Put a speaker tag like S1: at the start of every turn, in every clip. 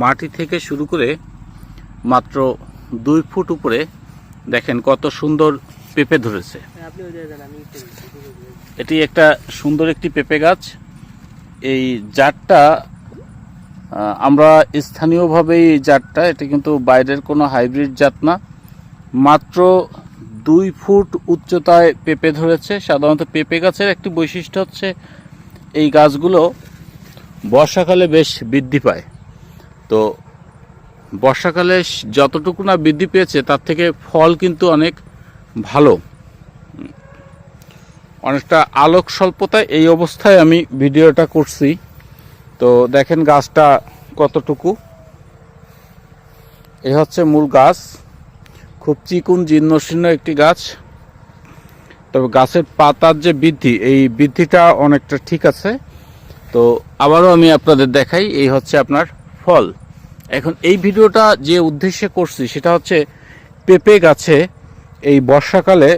S1: মাটি থেকে শুরু করে মাত্র দুই ফুট উপরে দেখেন কত সুন্দর পেঁপে ধরেছে। এটি একটা সুন্দর একটি পেঁপে গাছ। এই জাতটা আমরা স্থানীয়ভাবে এই জাতটা এটা কিন্তু বাইরের কোনো হাইব্রিড জাত না। মাত্র দুই ফুট উচ্চতায় পেঁপে ধরেছে। সাধারণত পেঁপে গাছের একটি বৈশিষ্ট্য হচ্ছে এই গাছগুলো বর্ষাকালে বেশ বৃদ্ধি পায়। তো বর্ষাকালে যতটুকু না বৃদ্ধি পেয়েছে, তার থেকে ফল কিন্তু অনেক ভালো। অনেকটা আলোক স্বল্পতায় এই অবস্থায় আমি ভিডিওটা করছি। তো দেখেন গাছটা কতটুকু। এ হচ্ছে মূল গাছ। খুব চিকুন, জীর্ণশীর্ণ একটি গাছ। তবে গাছের পাতার যে বৃদ্ধি, এই বৃদ্ধিটা অনেকটা ঠিক আছে। তো আবারও আমি আপনাদের দেখাই, এই হচ্ছে আপনার ফল। এখন এই ভিডিওটা যে উদ্দেশ্যে করছি, সেটা হচ্ছে পেঁপে গাছে এই বর্ষাকালে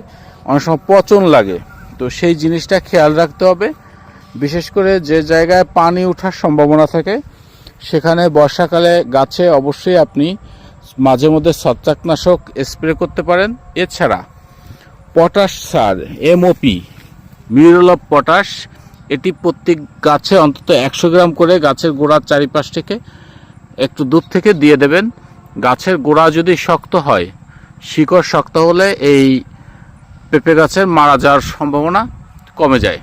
S1: অনেক সময় পচন লাগে। তো সেই জিনিসটা খেয়াল রাখতে হবে। বিশেষ করে যে জায়গায় পানি ওঠার সম্ভাবনা থাকে, সেখানে বর্ষাকালে গাছে অবশ্যই আপনি মাঝে মধ্যে ছত্রাকনাশক স্প্রে করতে পারেন। এছাড়া পটাশ সার, এমওপি, মিউরাল অফ পটাশ, এটি প্রত্যেক গাছে অন্তত একশো গ্রাম করে গাছের গোড়ার চারিপাশ থেকে একটু দূর থেকে দিয়ে দেবেন। গাছের গোড়া যদি শক্ত হয়, শিকড় শক্ত হলে এই পেঁপে গাছের মারা যাওয়ার সম্ভাবনা কমে যায়।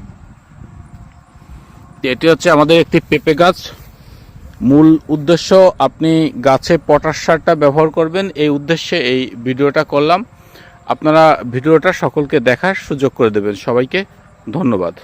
S1: এটি হচ্ছে আমাদের একটি পেঁপে গাছ। মূল উদ্দেশ্য, আপনি গাছে পটাশ সারটা ব্যবহার করবেন। এই উদ্দেশ্যে এই ভিডিওটা করলাম। আপনারা ভিডিওটা সকলকে দেখার সুযোগ করে দেবেন। সবাইকে ধন্যবাদ।